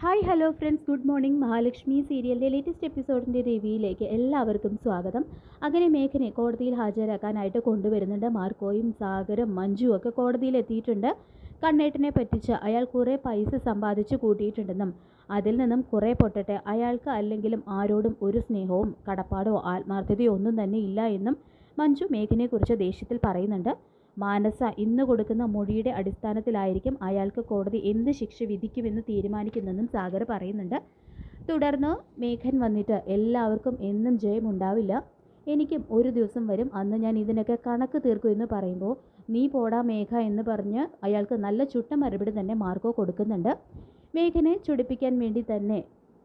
Hi hello friends good morning Mahalakshmi സീരിയലിന്റെ latest എപ്പിസോഡിന്റെ റിവ്യൂയിലേക്ക് എല്ലാവർക്കും സ്വാഗതം. അങ്ങനെ മേഘനെ കോടതിയിൽ ഹാജരാക്കാനായിട്ട് കൊണ്ടുവരുന്നുണ്ട്. മാർക്കോയും സാഗരും മഞ്ജുവും ഒക്കെ കോടതിയിൽ എത്തിയിട്ടുണ്ട്. കണ്ണേട്ടനെ പറ്റിച്ച് അയാൾ കുറേ പൈസ സമ്പാദിച്ച് കൂട്ടിയിട്ടുണ്ടെന്നും അതിൽ നിന്നും കുറേ പൊട്ടട്ടെ അയാൾക്ക് അല്ലെങ്കിലും ആരോടും ഒരു സ്നേഹവും കടപ്പാടോ ആത്മാർത്ഥതയോ ഒന്നും തന്നെ ഇല്ല എന്നും മഞ്ജു മേഘനെക്കുറിച്ച് ദേഷ്യത്തിൽ പറയുന്നുണ്ട്. മാനസ ഇന്ന് കൊടുക്കുന്ന മൊഴിയുടെ അടിസ്ഥാനത്തിലായിരിക്കും അയാൾക്ക് കോടതി എന്ത് ശിക്ഷ വിധിക്കുമെന്ന് തീരുമാനിക്കുന്നതെന്നും സാഗർ പറയുന്നുണ്ട്. തുടർന്ന് മേഘൻ വന്നിട്ട് എല്ലാവർക്കും എന്നും ജയമുണ്ടാവില്ല. എനിക്കും ഒരു ദിവസം വരും. അന്ന് ഞാൻ ഇതിനൊക്കെ കണക്ക് തീർക്കും എന്ന് പറയുമ്പോൾ നീ പോടാ മേഘ എന്ന് പറഞ്ഞ് അയാൾക്ക് നല്ല ചുട്ട മറുപടി തന്നെ മാർക്കോ കൊടുക്കുന്നുണ്ട്. മേഘനെ ചുടിപ്പിക്കാൻ വേണ്ടി തന്നെ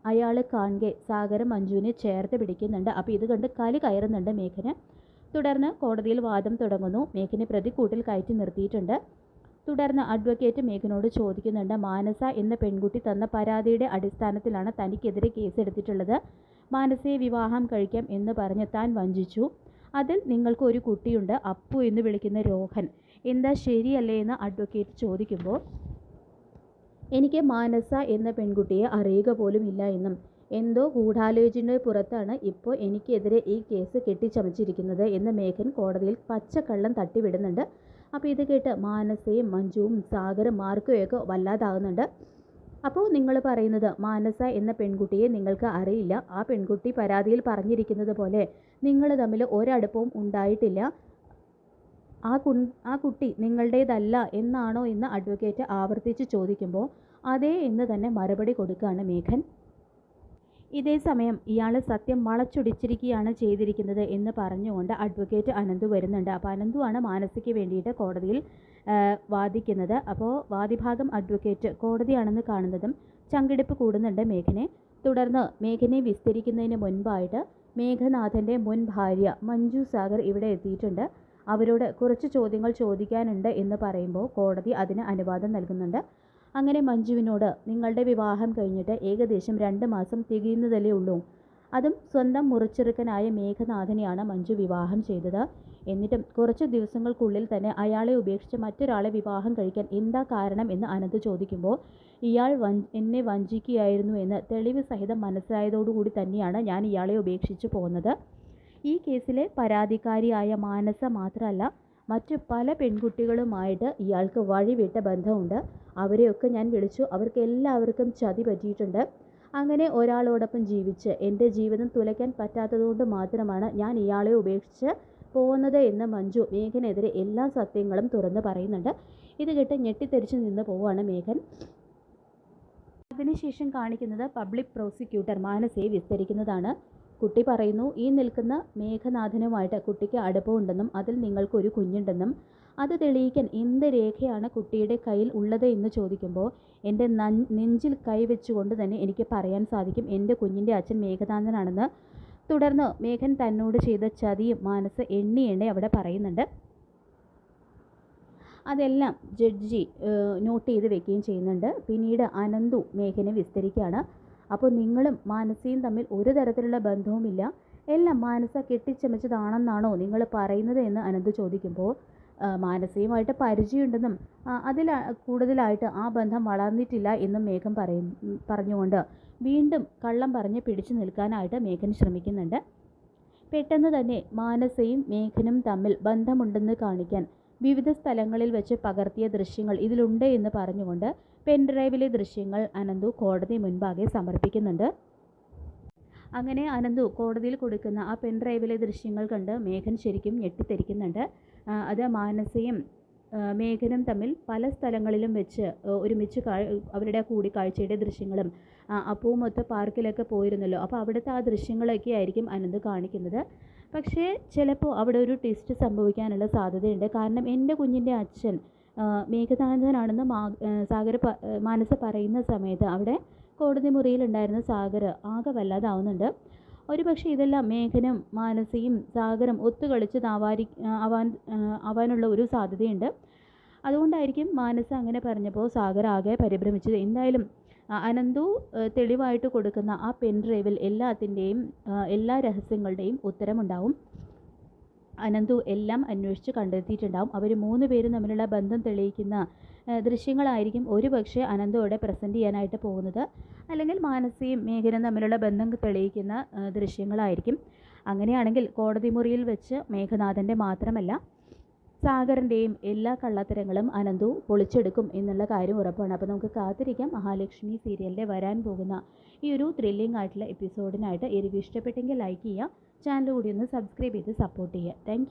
അയാൾ കാണെ സാഗരം മഞ്ജുവിനെ ചേർത്ത് പിടിക്കുന്നുണ്ട്. അപ്പോൾ ഇത് കണ്ട് കലി കയറുന്നുണ്ട് മേഘന്. തുടർന്ന് കോടതിയിൽ വാദം തുടങ്ങുന്നു. മേഘനെ പ്രതിക്കൂട്ടിൽ കയറ്റി നിർത്തിയിട്ടുണ്ട്. തുടർന്ന് അഡ്വക്കേറ്റ് മേഘനോട് ചോദിക്കുന്നുണ്ട് മാനസ എന്ന പെൺകുട്ടി തന്ന പരാതിയുടെ അടിസ്ഥാനത്തിലാണ് തനിക്കെതിരെ കേസെടുത്തിട്ടുള്ളത്. മാനസയെ വിവാഹം കഴിക്കാം എന്ന് പറഞ്ഞ് താൻ വഞ്ചിച്ചു. അതിൽ നിങ്ങൾക്ക് ഒരു കുട്ടിയുണ്ട് അപ്പു എന്ന് വിളിക്കുന്ന രോഹൻ. എന്താ ശരിയല്ലേ എന്ന് അഡ്വക്കേറ്റ് ചോദിക്കുമ്പോൾ എനിക്ക് മാനസ എന്ന പെൺകുട്ടിയെ അറിയുക പോലും ഇല്ല എന്നും എന്തോ ഗൂഢാലോചനയുടെ പുറത്താണ് ഇപ്പോൾ എനിക്കെതിരെ ഈ കേസ് കെട്ടിച്ചമച്ചിരിക്കുന്നത് എന്ന് മേഘൻ കോടതിയിൽ പച്ചക്കള്ളം തട്ടിവിടുന്നുണ്ട്. അപ്പോൾ ഇത് കേട്ട് മാനസയും മഞ്ജുവും സാഗറും മാർക്കുമൊക്കെ വല്ലാതാകുന്നുണ്ട്. അപ്പോൾ നിങ്ങൾ പറയുന്നത് മാനസ എന്ന പെൺകുട്ടിയെ നിങ്ങൾക്ക് അറിയില്ല. ആ പെൺകുട്ടി പരാതിയിൽ പറഞ്ഞിരിക്കുന്നത് പോലെ നിങ്ങൾ തമ്മിൽ ഒരടുപ്പവും ഉണ്ടായിട്ടില്ല. ആ കു ആ കുട്ടി നിങ്ങളുടേതല്ല എന്നാണോ എന്ന് അഡ്വക്കേറ്റ് ആവർത്തിച്ച് ചോദിക്കുമ്പോൾ അതേ എന്ന് തന്നെ മറുപടി കൊടുക്കുകയാണ് മേഘൻ. ഇതേ സമയം ഇയാൾ സത്യം വളച്ചൊടിച്ചിരിക്കുകയാണ് ചെയ്തിരിക്കുന്നത് എന്ന് പറഞ്ഞുകൊണ്ട് അഡ്വക്കേറ്റ് അനന്തു വരുന്നുണ്ട്. അപ്പോൾ അനന്തുവാണ് മാനസിക്ക് വേണ്ടിയിട്ട് കോടതിയിൽ വാദിക്കുന്നത്. അപ്പോൾ വാദിഭാഗം അഡ്വക്കേറ്റ് കോടതിയാണെന്ന് കാണുന്നതും ചങ്കിടിപ്പ് കൂടുന്നുണ്ട് മേഘനെ. തുടർന്ന് മേഘനെ വിസ്തരിക്കുന്നതിന് മുൻപായിട്ട് മേഘനാഥന്റെ മുൻ ഭാര്യ മഞ്ജു സാഗർ ഇവിടെ എത്തിയിട്ടുണ്ട്. അവരോട് കുറച്ച് ചോദ്യങ്ങൾ ചോദിക്കാനുണ്ട് എന്ന് പറയുമ്പോൾ കോടതി അതിന് അനുവാദം നൽകുന്നുണ്ട്. അങ്ങനെ മഞ്ജുവിനോട് നിങ്ങളുടെ വിവാഹം കഴിഞ്ഞിട്ട് ഏകദേശം രണ്ട് മാസം തികയുന്നതല്ലേ ഉള്ളൂ. അതും സ്വന്തം മുറിച്ചെറുക്കനായ മേഘനാഥനെയാണ് മഞ്ജു വിവാഹം ചെയ്തത്. എന്നിട്ടും കുറച്ച് ദിവസങ്ങൾക്കുള്ളിൽ തന്നെ അയാളെ ഉപേക്ഷിച്ച് മറ്റൊരാളെ വിവാഹം കഴിക്കാൻ എന്താ കാരണം എന്ന് അനന്ത് ചോദിക്കുമ്പോൾ ഇയാൾ എന്നെ വഞ്ചിക്കുകയായിരുന്നു എന്ന് തെളിവ് സഹിതം മനസ്സിലായതോടുകൂടി തന്നെയാണ് ഞാൻ ഇയാളെ ഉപേക്ഷിച്ച് പോകുന്നത് ഈ കേസിലെ പരാതിക്കാരിയായ മാനസ മാത്രമല്ല മറ്റ് പല പെൺകുട്ടികളുമായിട്ട് ഇയാൾക്ക് വഴിവിട്ട ബന്ധമുണ്ട്. അവരെയൊക്കെ ഞാൻ വിളിച്ചു. അവർക്ക് എല്ലാവർക്കും ചതി പറ്റിയിട്ടുണ്ട്. അങ്ങനെ ഒരാളോടൊപ്പം ജീവിച്ച് എന്റെ ജീവിതം തുലയ്ക്കാൻ പറ്റാത്തതുകൊണ്ട് മാത്രമാണ് ഞാൻ ഇയാളെ ഉപേക്ഷിച്ച് പോകുന്നത് എന്ന് മഞ്ജു മേഘനെതിരെ എല്ലാ സത്യങ്ങളും തുറന്ന് പറയുന്നുണ്ട്. ഇത് കേട്ട് ഞെട്ടിത്തെരിച്ച് നിന്ന് പോവുകയാണ് മേഘൻ. അതിനുശേഷം കാണിക്കുന്നത് പബ്ലിക് പ്രോസിക്യൂട്ടർ മാനസയെ വിസ്തരിക്കുന്നതാണ്. കുട്ടി പറയുന്നു ഈ നിൽക്കുന്ന മേഘനാഥനുമായിട്ട് കുട്ടിക്ക് അടുപ്പമുണ്ടെന്നും അതിൽ നിങ്ങൾക്കൊരു കുഞ്ഞുണ്ടെന്നും. അത് തെളിയിക്കാൻ എന്ത് രേഖയാണ് കുട്ടിയുടെ കയ്യിൽ ഉള്ളത് എന്ന് ചോദിക്കുമ്പോൾ എന്റെ നെഞ്ചിൽ കൈവച്ചുകൊണ്ട് തന്നെ എനിക്ക് പറയാൻ സാധിക്കും എന്റെ കുഞ്ഞിന്റെ അച്ഛൻ മേഘനാഥനാണെന്ന്. തുടർന്ന് മേഘൻ തന്നോട് ചെയ്ത ചതിയും മനസ്സ് എണ്ണി എണ്ണി അവിടെ പറയുന്നുണ്ട്. അതെല്ലാം ജഡ്ജി നോട്ട് ചെയ്ത് വെക്കുകയും ചെയ്യുന്നുണ്ട്. പിന്നീട് അനന്തു മേഘനെ വിസ്തരിക്കുകയാണ്. അപ്പോൾ നിങ്ങളും മാനസയും തമ്മിൽ ഒരു തരത്തിലുള്ള ബന്ധവുമില്ല. എല്ലാം മാനസ കെട്ടിച്ചമച്ചതാണെന്നാണോ നിങ്ങൾ പറയുന്നത് എന്ന് അനന്ത് ചോദിക്കുമ്പോൾ മാനസികമായിട്ട് പരിചയമുണ്ടെന്നും അതിൽ കൂടുതലായിട്ട് ആ ബന്ധം വളർന്നിട്ടില്ല എന്നും മേഘം പറയും പറഞ്ഞുകൊണ്ട് വീണ്ടും കള്ളം പറഞ്ഞ് പിടിച്ചു നിൽക്കാനായിട്ട് മേഘൻ ശ്രമിക്കുന്നുണ്ട്. പെട്ടെന്ന് തന്നെ മാനസയും മേഘനും തമ്മിൽ ബന്ധമുണ്ടെന്ന് കാണിക്കാൻ വിവിധ സ്ഥലങ്ങളിൽ വെച്ച് പകർത്തിയ ദൃശ്യങ്ങൾ ഇതിലുണ്ട് എന്ന് പറഞ്ഞുകൊണ്ട് പെൻഡ്രൈവിലെ ദൃശ്യങ്ങൾ അനന്തു കോടതി മുൻപാകെ സമർപ്പിക്കുന്നുണ്ട്. അങ്ങനെ അനന്തു കോടതിയിൽ കൊടുക്കുന്ന ആ പെൻഡ്രൈവിലെ ദൃശ്യങ്ങൾ കണ്ട് മേഘൻ ശരിക്കും ഞെട്ടിത്തെരിക്കുന്നുണ്ട്. അത് മാനസയും മേഘനും തമ്മിൽ പല സ്ഥലങ്ങളിലും വെച്ച് ഒരുമിച്ച് അവരുടെ കൂടിക്കാഴ്ചയുടെ ദൃശ്യങ്ങളും അപ്പൂമൊത്ത പാർക്കിലൊക്കെ പോയിരുന്നല്ലോ. അപ്പോൾ അവിടുത്തെ ആ ദൃശ്യങ്ങളൊക്കെ ആയിരിക്കും അനന്ത് കാണിക്കുന്നത്. പക്ഷേ ചിലപ്പോൾ അവിടെ ഒരു ട്വിസ്റ്റ് സംഭവിക്കാനുള്ള സാധ്യതയുണ്ട്. കാരണം എന്റെ കുഞ്ഞിന്റെ അച്ഛൻ മേഘനാഥനാണെന്ന് മാ സാഗർ മനസ്സ് പറയുന്ന സമയത്ത് അവിടെ കോടതി മുറിയിലുണ്ടായിരുന്ന സാഗർ ആകെ വല്ലാതാവുന്നുണ്ട്. ഒരു പക്ഷേ ഇതെല്ലാം മേഘനും മാനസയും സാഗരം ഒത്തുകളിച്ച് താവാരി ആവാൻ ആവാനുള്ള ഒരു സാധ്യതയുണ്ട്. അതുകൊണ്ടായിരിക്കും മാനസ അങ്ങനെ പറഞ്ഞപ്പോൾ സാഗർ ആകെ പരിഭ്രമിച്ചത്. എന്തായാലും അനന്തു തെളിവായിട്ട് കൊടുക്കുന്ന ആ പെൻ ഡ്രൈവിൽ എല്ലാത്തിന്റെയും എല്ലാ രഹസ്യങ്ങളുടെയും ഉത്തരമുണ്ടാവും. അനന്തു എല്ലാം അന്വേഷിച്ച് കണ്ടെത്തിയിട്ടുണ്ടാവും. അവർ മൂന്ന് പേരും തമ്മിലുള്ള ബന്ധം തെളിയിക്കുന്ന ദൃശ്യങ്ങളായിരിക്കും ഒരു പക്ഷേ അനന്തോടെ പ്രസന്റ് ചെയ്യാനായിട്ട് പോകുന്നത്. അല്ലെങ്കിൽ മാനസിയും മേഘനും തമ്മിലുള്ള ബന്ധം തെളിയിക്കുന്ന ദൃശ്യങ്ങളായിരിക്കും. അങ്ങനെയാണെങ്കിൽ കോടതി മുറിയിൽ വെച്ച് മേഘനാഥന്റെ മാത്രമല്ല സാഗറിന്റെയും എല്ലാ കള്ളത്തരങ്ങളും അനന്തു പൊളിച്ചെടുക്കും എന്നുള്ള കാര്യം ഉറപ്പാണ്. അപ്പോൾ നമുക്ക് കാത്തിരിക്കാം. മഹാലക്ഷ്മി സീരിയലിന്റെ വരാൻ പോകുന്ന ഈ ഒരു ത്രില്ലിംഗ് ആയിട്ടുള്ള എപ്പിസോഡിനായിട്ട് റിവ്യൂ ഇഷ്ടപ്പെട്ടെങ്കിൽ ലൈക്ക് ചെയ്യുക. ചാനൽ കൂടി ഒന്ന് സബ്സ്ക്രൈബ് ചെയ്ത് സപ്പോർട്ട് ചെയ്യുക. താങ്ക്